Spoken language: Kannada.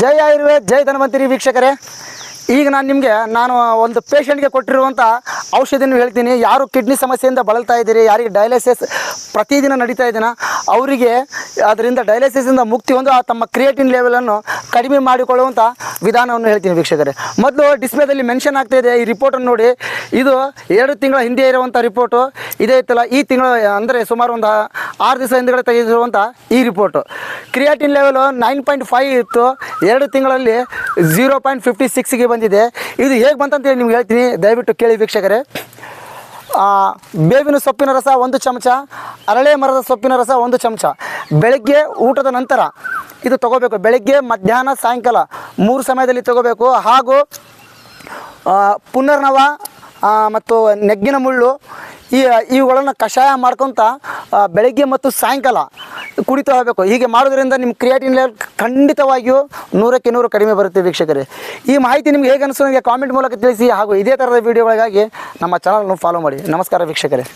ಜೈ ಆಯುರ್ವೇದ್, ಜೈ ಧನ್ವಂತರಿ ವೀಕ್ಷಕರೇ. ಈಗ ನಾನು ನಿಮಗೆ, ನಾನು ಒಂದು ಪೇಷಂಟ್ಗೆ ಕೊಟ್ಟಿರುವಂಥ ಔಷಧಿಯನ್ನು ಹೇಳ್ತೀನಿ. ಯಾರು ಕಿಡ್ನಿ ಸಮಸ್ಯೆಯಿಂದ ಬಳಲ್ತಾ ಇದ್ದೀರಿ, ಯಾರಿಗೆ ಡಯಾಲಿಸಿಸ್ ಪ್ರತಿದಿನ ನಡೀತಾ ಇದ್ದೀನ ಅವರಿಗೆ ಅದರಿಂದ ಡಯಾಲಿಸಿಸಿಂದ ಮುಕ್ತಿ ಹೊಂದು ಆ ತಮ್ಮ ಕ್ರಿಯೇಟಿನ್ ಲೆವೆಲನ್ನು ಕಡಿಮೆ ಮಾಡಿಕೊಳ್ಳುವಂಥ ವಿಧಾನವನ್ನು ಹೇಳ್ತೀನಿ ವೀಕ್ಷಕರೇ. ಮೊದಲು ಡಿಸ್ಪ್ಲೇದಲ್ಲಿ ಮೆನ್ಷನ್ ಆಗ್ತಾ ಇದೆ, ಈ ರಿಪೋರ್ಟನ್ನು ನೋಡಿ. ಇದು ಎರಡು ತಿಂಗಳ ಹಿಂದೆ ಇರುವಂಥ ರಿಪೋರ್ಟು ಇದೇ ಇತ್ತಲ್ಲ ಈ ತಿಂಗಳು, ಅಂದರೆ ಸುಮಾರು ಒಂದು ಆರು ದಿವಸ ಹಿಂದ್ಗಡೆ ತೆಗೆದಿರುವಂಥ ಈ report creatinine level nine point five ಇತ್ತು. ಎರಡು ತಿಂಗಳಲ್ಲಿ ಝೀರೋ ಪಾಯಿಂಟ್ ಫಿಫ್ಟಿ ಸಿಕ್ಸ್ಗೆ ಬಂದಿದೆ. ಇದು ಹೇಗೆ ಬಂತಂತೇಳಿ ನಿಮ್ಗೆ ಹೇಳ್ತೀನಿ. ದಯವಿಟ್ಟು ಕೇಳಿ ವೀಕ್ಷಕರೇ. ಬೇವಿನ ಸೊಪ್ಪಿನ ರಸ ಒಂದು ಚಮಚ, ಅರಳೆ ಮರದ ಸೊಪ್ಪಿನ ರಸ ಒಂದು ಚಮಚ. ಬೆಳಗ್ಗೆ ಊಟದ ನಂತರ ಇದು ತಗೋಬೇಕು. ಬೆಳಗ್ಗೆ, ಮಧ್ಯಾಹ್ನ, ಸಾಯಂಕಾಲ ಮೂರು ಸಮಯದಲ್ಲಿ ತಗೋಬೇಕು. ಹಾಗೂ ಪುನರ್ನವ ಮತ್ತು ನೆಗ್ಗಿನ ಮುಳ್ಳು ಈ, ಇವುಗಳನ್ನು ಕಷಾಯ ಮಾಡ್ಕೊತ ಬೆಳಗ್ಗೆ ಮತ್ತು ಸಾಯಂಕಾಲ ಕುಡಿತಾ ಹೋಗಬೇಕು. ಹೀಗೆ ಮಾಡೋದ್ರಿಂದ ನಿಮ್ಮ ಕ್ರಿಯಾಟಿನ್ ಲೆವೆಲ್ ಖಂಡಿತವಾಗಿಯೂ ನೂರಕ್ಕೆ ನೂರು ಕಡಿಮೆ ಬರುತ್ತೆ ವೀಕ್ಷಕರೇ. ಈ ಮಾಹಿತಿ ನಿಮ್ಗೆ ಹೇಗೆ ಅನಿಸೋ ನನಗೆ ಕಾಮೆಂಟ್ ಮೂಲಕ ತಿಳಿಸಿ ಹಾಗೂ ಇದೇ ಥರದ ವೀಡಿಯೋಗಳಿಗಾಗಿ ನಮ್ಮ ಚಾನಲ್ನ ಫಾಲೋ ಮಾಡಿ. ನಮಸ್ಕಾರ ವೀಕ್ಷಕರೇ.